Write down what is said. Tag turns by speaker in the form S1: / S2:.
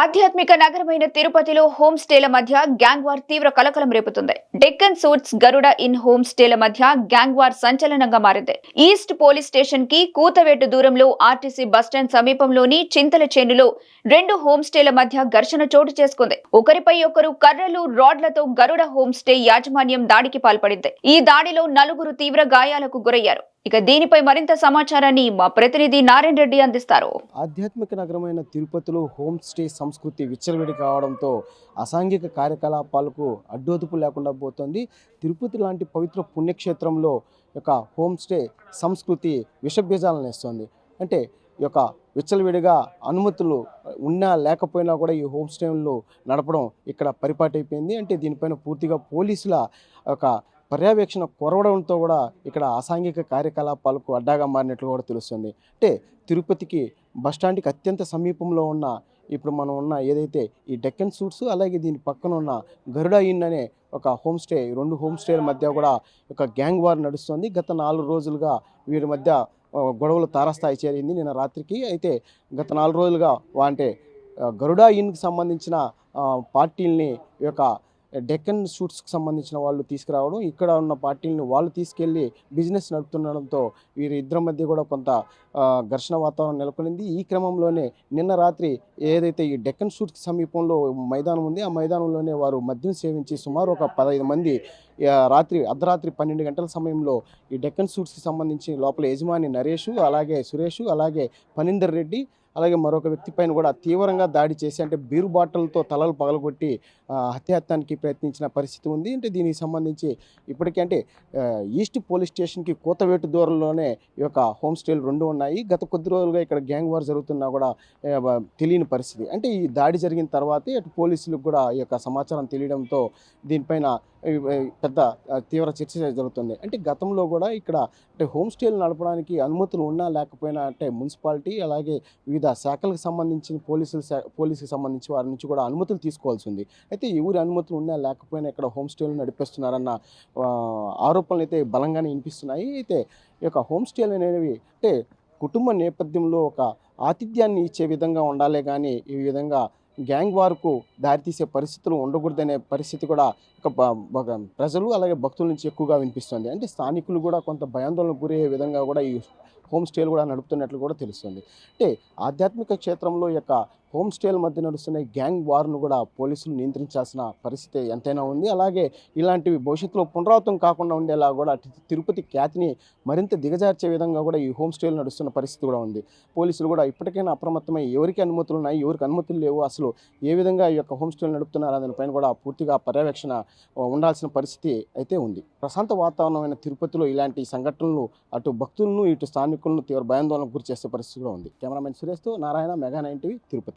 S1: ఆధ్యాత్మిక నగరమైన తిరుపతిలో హోమ్ స్టేల మధ్య గ్యాంగ్ వార్ తీవ్ర కలకలం రేపుతుంది. Deccan suites Garuda inn home స్టేల మధ్య గ్యాంగ్ వార్ సంచలనంగా మారింది. ఈస్ట్ పోలీస్ స్టేషన్కి కూతవేటు దూరంలో ఆర్టీసీ బస్టాండ్ సమీపంలోని చింతల చేనులో రెండు హోమ్ స్టేల మధ్య ఘర్షణ చోటు చేసుకుంది. ఒకరిపై ఒకరు కర్రలు రాడ్లతో గరుడ హోమ్ స్టే యాజమాన్యం దాడికి పాల్పడింది. ఈ దాడిలో నలుగురు తీవ్ర గాయాలకు గురయ్యారు. ఇక దీనిపై మరింత సమాచారాన్ని మా ప్రతినిధి నారాయణ రెడ్డి అందిస్తారు.
S2: ఆధ్యాత్మిక నగరమైన తిరుపతిలో హోమ్ స్టే సంస్కృతి విచ్చలవిడి కావడంతో అసాంఘిక కార్యకలాపాలకు అడ్డోదుపు లేకుండా పోతుంది. తిరుపతి లాంటి పవిత్ర పుణ్యక్షేత్రంలో యొక్క హోమ్ స్టే సంస్కృతి విషబీజాలను ఇస్తుంది అంటే ఈ యొక్క విచ్చలవిడిగా అనుమతులు ఉన్నా లేకపోయినా కూడా ఈ హోమ్ స్టేలు నడపడం ఇక్కడ పరిపాటి అయిపోయింది అంటే దీనిపైన పూర్తిగా పోలీసుల ఒక పర్యవేక్షణ కొరవడంతో కూడా ఇక్కడ అసాంఘిక కార్యకలాపాలకు అడ్డాగా మారినట్లు కూడా తెలుస్తుంది. అంటే తిరుపతికి బస్టాండ్కి అత్యంత సమీపంలో ఉన్న ఇప్పుడు మనం ఉన్న ఏదైతే ఈ డెక్కన్ సూట్స్ అలాగే దీని పక్కన ఉన్న గరుడ ఇన్ అనే ఒక హోమ్ స్టే రెండు హోమ్ స్టేల మధ్య కూడా ఒక గ్యాంగ్ వార్ నడుస్తుంది. గత నాలుగు రోజులుగా వీరి మధ్య గొడవలు తారస్థాయి చేరింది. నిన్న రాత్రికి అయితే గత నాలుగు రోజులుగా వా- అంటే గరుడ ఇన్కి సంబంధించిన పార్టీల్ని ఈ యొక్క డెక్కన్ షూట్స్కి సంబంధించిన వాళ్ళు తీసుకురావడం ఇక్కడ ఉన్న పార్టీలను వాళ్ళు తీసుకెళ్ళి బిజినెస్ నడుపుతుండడంతో వీరి ఇద్దరి మధ్య కూడా కొంత ఘర్షణ వాతావరణం నెలకొనింది. ఈ క్రమంలోనే నిన్న రాత్రి ఏదైతే ఈ డెక్కన్ సూట్స్ సమీపంలో మైదానం ఉంది ఆ మైదానంలోనే వారు మద్యం సేవించి సుమారు ఒక పదహైదు మంది రాత్రి అర్ధరాత్రి పన్నెండు గంటల సమయంలో ఈ డెక్కన్ షూట్స్కి సంబంధించి లోపల యజమాని నరేష్ అలాగే సురేష్ అలాగే పనిందర్ రెడ్డి అలాగే మరొక వ్యక్తి పైన కూడా తీవ్రంగా దాడి చేసి అంటే బీరు బాటిల్తో తలలు పగలగొట్టి ఆ, ప్రయత్నించిన పరిస్థితి ఉంది. అంటే దీనికి సంబంధించి ఇప్పటికే అంటే ఈస్ట్ పోలీస్ స్టేషన్కి కూతవేటు దూరంలోనే ఈ యొక్క హోమ్ స్టేలు రెండు ఉన్నాయి. గత కొద్ది రోజులుగా ఇక్కడ గ్యాంగ్ వార్ జరుగుతున్నా కూడా తెలియని పరిస్థితి. అంటే ఈ దాడి జరిగిన తర్వాతే అటు పోలీసులకు కూడా ఈ యొక్క సమాచారం తెలియడంతో దీనిపైన పెద్ద తీవ్ర చర్చ జరుగుతుంది. అంటే గతంలో కూడా ఇక్కడ అంటే హోమ్ స్టేలు నడపడానికి అనుమతులు ఉన్నా లేకపోయినా అంటే మున్సిపాలిటీ అలాగే వివిధ శాఖలకు సంబంధించిన పోలీసుల శా పోలీసుకి సంబంధించి వారి నుంచి కూడా అనుమతులు తీసుకోవాల్సి ఉంది. అయితే ఎవరి అనుమతులు ఉన్నా లేకపోయినా ఇక్కడ హోమ్ స్టేలు నడిపిస్తున్నారన్న ఆరోపణలు అయితే బలంగానే వినిపిస్తున్నాయి. అయితే ఈ యొక్క హోమ్ స్టేలు అనేవి అంటే కుటుంబ నేపథ్యంలో ఒక ఆతిథ్యాన్ని ఇచ్చే విధంగా ఉండాలే కానీ ఈ విధంగా గ్యాంగ్ వార్కు దారితీసే పరిస్థితులు ఉండకూడదనే పరిస్థితి కూడా ఒక ప్రజలు అలాగే భక్తుల నుంచి ఎక్కువగా వినిపిస్తుంది. అంటే స్థానికులు కూడా కొంత భయాందోళన గురయ్యే విధంగా కూడా ఈ హోమ్ స్టేలు కూడా నడుపుతున్నట్లు కూడా తెలుస్తుంది. అంటే ఆధ్యాత్మిక క్షేత్రంలో యొక్క హోమ్ స్టేల మధ్య నడుస్తున్న గ్యాంగ్ వార్ను కూడా పోలీసులు నియంత్రించాల్సిన పరిస్థితి ఎంతైనా ఉంది. అలాగే ఇలాంటివి భవిష్యత్తులో పునరావృతం కాకుండా ఉండేలా కూడా తిరుపతి ఖ్యాతిని మరింత దిగజార్చే విధంగా కూడా ఈ హోమ్ స్టేలు నడుస్తున్న పరిస్థితి కూడా ఉంది. పోలీసులు కూడా ఇప్పటికైనా అప్రమత్తమై ఎవరికి అనుమతులు ఉన్నాయి ఎవరికి అనుమతులు లేవు అసలు ఏ విధంగా ఈ యొక్క హోమ్ స్టేలు నడుపుతున్నారు దానిపైన కూడా పూర్తిగా పర్యవేక్షణ ఉండాల్సిన పరిస్థితి అయితే ఉంది. ప్రశాంత వాతావరణమైన తిరుపతిలో ఇలాంటి సంఘటనలు అటు భక్తులను ఇటు స్థానికులను తీవ్ర భయాందోళనకు గురి చేసే పరిస్థితి కూడా ఉంది. Cameraman సురేష్తో Narayana mega nine TV Tirupati.